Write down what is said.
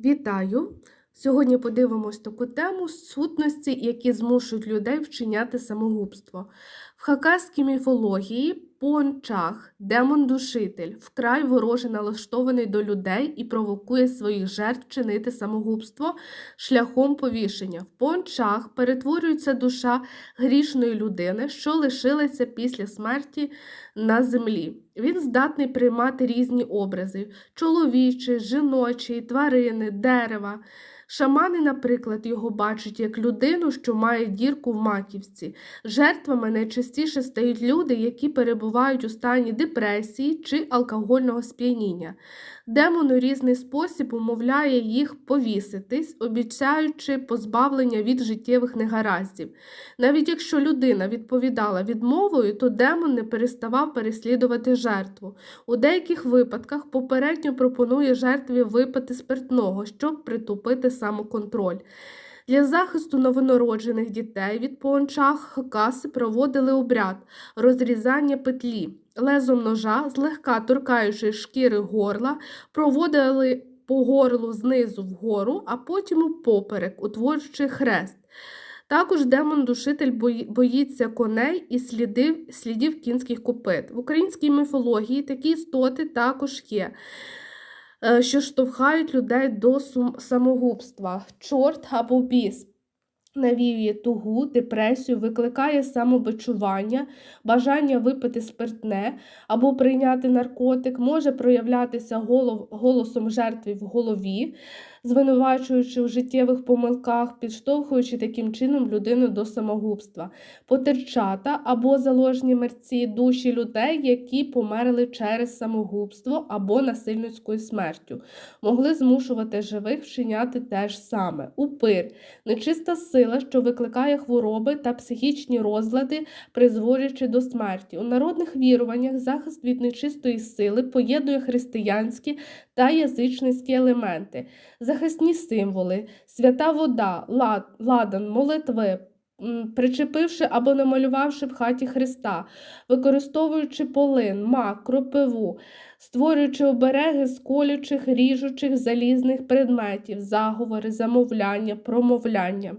Вітаю! Сьогодні подивимось таку тему сутності, які змушують людей вчиняти самогубство. В хакаській міфології Пончах, демон-душитель, вкрай вороже налаштований до людей і провокує своїх жертв чинити самогубство шляхом повішення. В Пончах перетворюється душа грішної людини, що лишилася після смерті на землі. Він здатний приймати різні образи: чоловічі, жіночі, тварини, дерева. Шамани, наприклад, його бачать як людину, що має дірку в маківці. Жертвами найчастіше стають люди, які перебувають у стані депресії чи алкогольного сп'яніння. Демон у різний спосіб умовляє їх повіситись, обіцяючи позбавлення від життєвих негараздів. Навіть якщо людина відповідала відмовою, то демон не переставав переслідувати жертву. У деяких випадках попередньо пропонує жертві випити спиртного, щоб притупити самоконтроль. Для захисту новонароджених дітей від пончах хакаси проводили обряд розрізання петлі. Лезом ножа, злегка торкаючи шкіри горла, проводили по горлу знизу вгору, а потім упоперек, утворюючи хрест. Також демон-душитель бої- боїться коней і слідів, слідів кінських копит. В українській міфології такі істоти також є, що штовхають людей до самогубства. Чорт або біс навіює тугу, депресію, викликає самобичування, бажання випити спиртне або прийняти наркотик, може проявлятися голосом жертви в голові, звинувачуючи в життєвих помилках, підштовхуючи таким чином людину до самогубства, потерчата або заложні мерці душі людей, які померли через самогубство або насильницькою смертю, могли змушувати живих вчиняти те ж саме. Упир нечиста сила, що викликає хвороби та психічні розлади, призводячи до смерті. У народних віруваннях захист від нечистої сили поєднує християнські та язичницькі елементи, захисні символи, свята вода, лад, ладан, молитви. Причепивши або намалювавши в хаті Христа, використовуючи полин, мак, кропиву, створюючи обереги з колючих, ріжучих, залізних предметів, заговори, замовляння, промовляння.